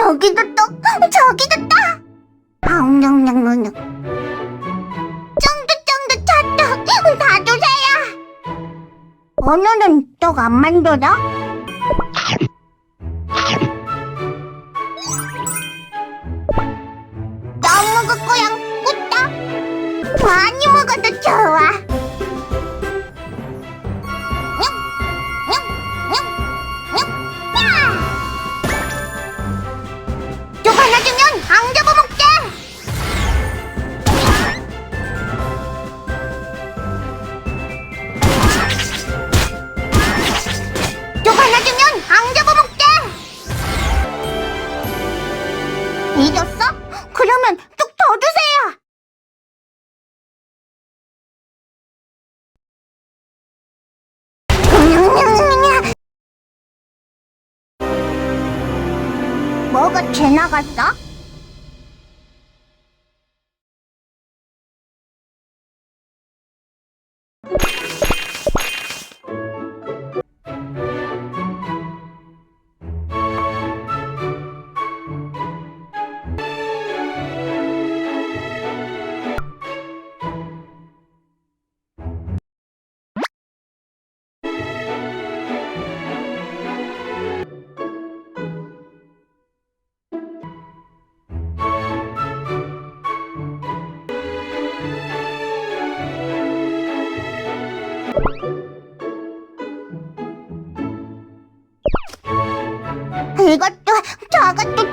여기도 떡, 저기도 떡. 아웅냥냥냥냥. 쫀득쫀득 찰떡, 다 주세요. 오늘은 떡 안 만들어? 떡 먹을 거야, 꾸떡. 많이 먹어도 좋아. 잊었어? 그러면 뚝 더 주세요! 뭐가 지나갔어? 이것도 저것도.